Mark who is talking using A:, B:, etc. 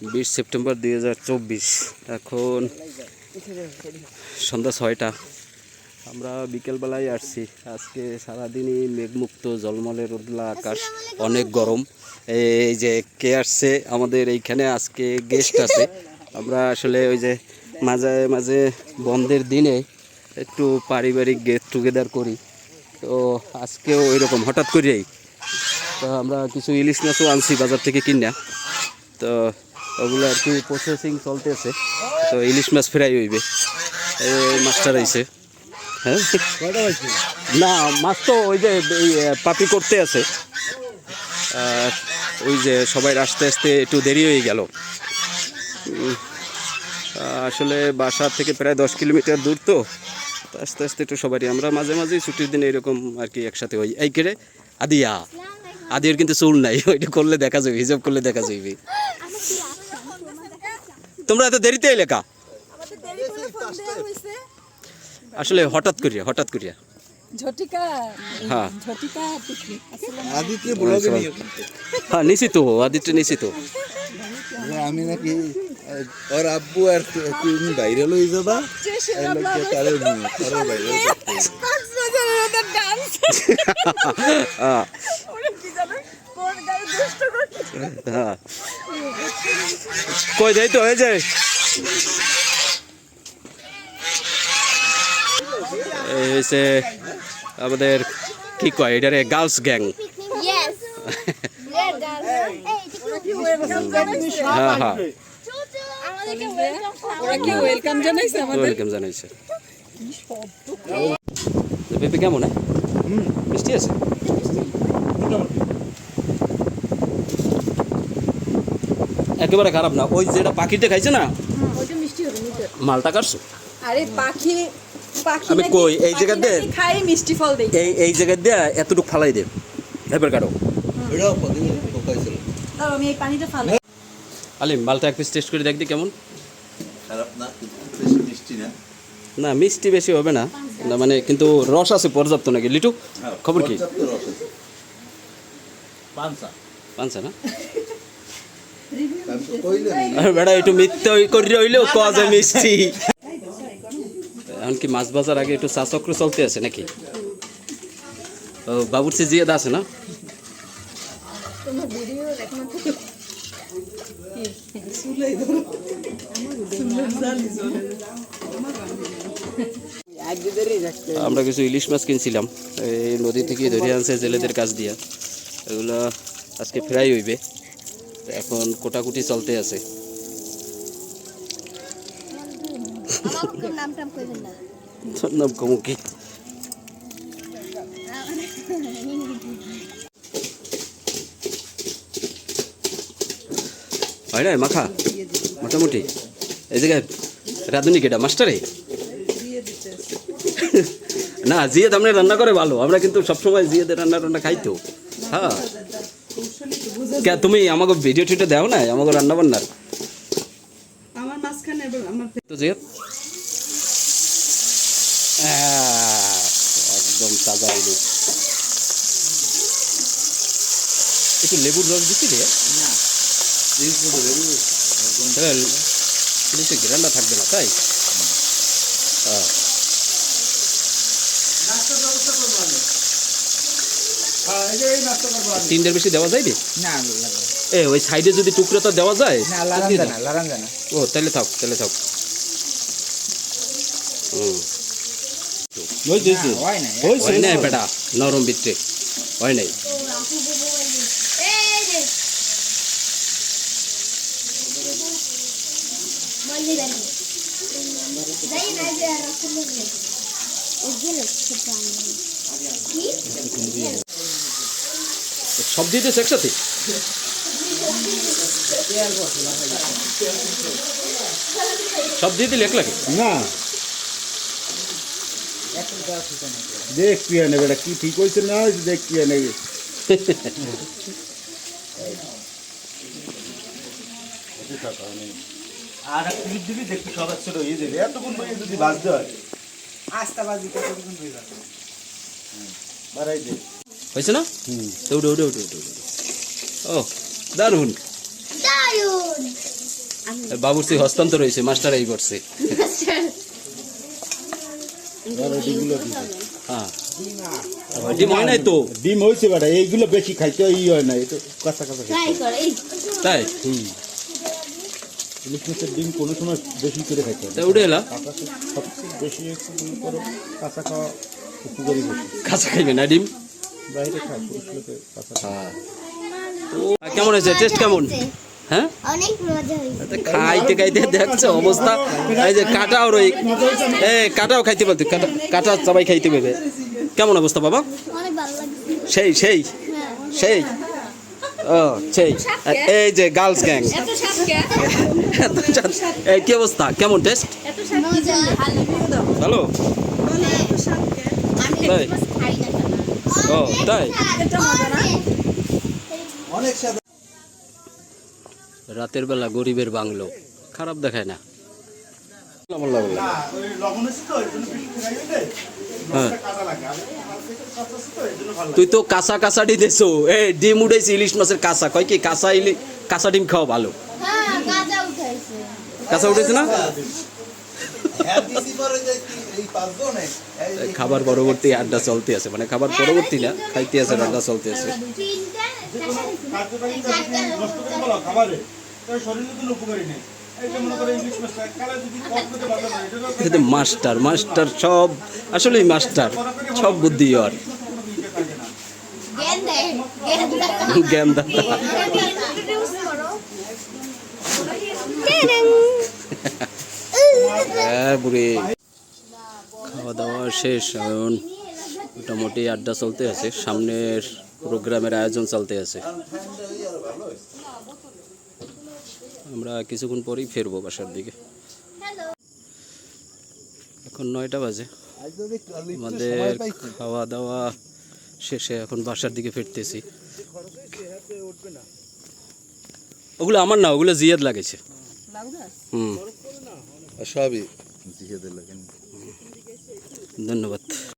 A: বিশ সেপ্টেম্বর দুই হাজার চব্বিশ। এখন সন্ধ্যা ছয়টা। আমরা বিকেলবেলায় আসছি। আজকে সারাদিনই মেঘমুক্ত জলমলে রোদলা আকাশ, অনেক গরম। এই যে কে আসছে আমাদের এইখানে আজকে গেস্ট আছে। আমরা আসলে ওই যে মাঝে মাঝে বন্ধের দিনে একটু পারিবারিক গেট টুগেদার করি। তো আজকেও ওইরকম, হঠাৎ করেই। তো আমরা কিছু ইলিশ মাছও আনছি বাজার থেকে কিনা। তো ওগুলো আর কি প্রসেসিং চলতেছে। তো ইলিশ মাছ ফ্রাই হইবে। এই মাছটা রয়েছে। হ্যাঁ? না মাছ তো ওই যে পাপি করতে আছে। আর ওই যে সবাই আসতে আসতে একটু দেরি হয়ে গেল। আসলে বাসা থেকে প্রায় দশ কিলোমিটার দূর তো। আস্তে আস্তে একটু সবারই আমরা মাঝে মাঝেই ছুটির দিনে এরকম আর কি একসাথে হই। এই কেড়ে আদিয়া। আদিয়ার কিন্তু চুল নাই। ওইটা করলে দেখা যাবে হিসাব করলে দেখা যাবে। তোমরা এত দেরিতে এলে কা? আসলে হঠাৎ করিয়া হঠাৎ করিয়া।
B: ঝটিকা
A: হ্যাঁ।
C: আদিত্য
A: হ্যাঁ নিছি তো আদিত্য নিছি
C: আমি নাকি ওর আব্বু আর তুমি বাইরে লই যাবা?
A: কই যাই তো হয়ে যায় এই হচ্ছে আমাদের কি কয় এটারে গার্লস গ্যাং। হ্যাঁ হ্যাঁ। পেঁপে কেমন হ্যাঁ? মিষ্টি আছে? একেবারে খারাপ না। ওই যেটা পাখিতে খাইছে না?
B: ওইটা মিষ্টি হবে নিতে
A: মালটা কাটছো?
B: আরে পাখি পাখি
A: আমি কই, এই
B: পাখি
A: জায়গাতে?
B: খাই মিষ্টি ফল দেই
A: এই এই জায়গায় দিয়ে এতটুকু ফালাই দে। এবার কাটো।
B: আমি এই পানিটা ফালাই।
A: আলিম মালটা এক পিস টেস্ট করে দেখদি কেমন।
C: খারাপ না মিষ্টি না।
A: না মিষ্টি বেশি হবে না। না মানে কিন্তু রস আছে পর্যাপ্ত নাকি? লিটু খবর কি?
C: পর্যাপ্ত রস আছে।
A: পানছে না
C: আমি তো কইলে নি।
A: আরে বেড়া, একটু মিথ্যে করি কওয়া মিষ্টি। এখন কি মাছ বাজার আগে একটু চাচক্র চলতে আছে নাকি? ও বাবুরচি জিয়াদ আছে না? আমরা কিছু ইলিশ মাছ কিনছিলাম। এই নদী থেকে ধরে আনছে জেলেদের কাছ দিয়া। এগুলো আজকে ফ্রাই হইবে। এখন কোটাকুটি চলতে আছে। হয় না মাখা? মোটামুটি। এই জায়গায় রাঁধুনি কেটা, মাস্টারে? না, জিয়াদ আপনি রান্না করে ভালো। আমরা কিন্তু সবসময় জিয়াদের রান্না টান্না খাই তো হ্যাঁ। তুমি আমাকে ভিডিও টিডিও দাও না আমাকে রান্না বান্নার
B: আমার মাঝখানে আমার
A: তো জিয়াদ একদম তাজা ইলিশ একটু লেবুর রস দিচ্ছি রে। ইলিশে গ্রান্ডা থাকবে না তাই? হ্যাঁ। তিনটার বেশি দেওয়া যায়
D: না
A: এ ওই সাইডে যদি টুকরোটা দেওয়া যায় ও তাহলে থাক তাহলে থাক হুম
D: হয়
A: নাই বেটা নরম বিত্রে হয় নাই
E: মল্লি দাঁড়ি যাই না যে রাস্তা মধ্যে ও গেল সেটা কি
A: সব দিয়ে দিয়েছে একসাথে? সব দিয়ে দিলে এক লাগে?
C: না। দেখ পিয়া নেবে এটা কি ঠিক হয়েছে না দেখ পিয়া নেবে আর ক্লিপ দিবি দেখতে সব একসাথে হয়ে যাবে। এতক্ষণ যদি বাজতে হয়।
D: আস্তা বাজি কতক্ষণ হয়ে যাবে?
C: বাড়াই দে।
A: হয়েছে না? তো উঠে উঠে উঠে উঠে ও দারুণ বাবুর্চি হস্তান্তর হয়েছে মাস্টার এই করছে। হ্যাঁ। ডিম হয় নাই তো?
C: ডিম হয়েছে বেটা এইগুলো বেশি খাইতে ই হয় না এটা কাঁচা কাঁচা
A: তাই
C: ইলিশ মাছের ডিম কোনো সময় বেশি করে খাইতে হয়
A: উঠে এলা?
C: কাঁচা সবচেয়ে বেশি একটু কাঁচা খাওয়া উপকারী বেশি।
A: কাঁচা খাইবে না ডিম? হ্যাঁ। কেমন হয়েছে? টেস্ট কেমন? হ্যাঁ?
E: অনেক মজা হয়েছে।
A: খাইতে খাইতে দেখছ অবস্থা। এই যে কাটাও রই এ কাটাও খাইতে পারতো কাটা কাটা সবাই খাইতে কেমন অবস্থা বাবা?
E: ভালো
A: সেই সেই?
E: হ্যাঁ
A: সেই? ও সেই। এই যে গার্লস গ্যাং। এই কি অবস্থা? কেমন টেস্ট?
B: ভালো?
A: তাই? ও তাই? রাতের বেলা গরিবের বাংলো। খারাপ দেখায় না। হ্যাঁ। তুই তো কাঁচা কাঁচা ডি দেছো। এ ডিম উঠেছে ইলিশ মাছের কাঁচা। কয় কি কাঁচা ইলি কাঁচা ডিম খাওয়া ভালো?
E: হ্যাঁ
A: কাঁচা উঠেছে না? খাবার পরবর্তী আড্ডা চলতে আছে মানে খাবার পরবর্তী না খাইতে আছে আড্ডা চলতে আছে।
C: মনে হয়
A: মাস্টার মাস্টার সব আসলেই মাস্টার সব বুদ্ধি আর
E: জ্ঞান
A: দাতা
E: করো
A: হ্যাঁ খাওয়া দাওয়া শেষ, এখন মোটামুটি আড্ডা চলতে আছে। সামনের প্রোগ্রামের আয়োজন চলতে আছে। আমরা কিছুক্ষণ পরেই ফিরবো বাসার দিকে। এখন নয়টা বাজে। আমাদের খাওয়া দাওয়া শেষে এখন বাসার দিকে ফিরতেছি। ওগুলো আমার না, ওগুলো জিয়াদ লাগেছে হুম।
C: সবই।
A: ধন্যবাদ।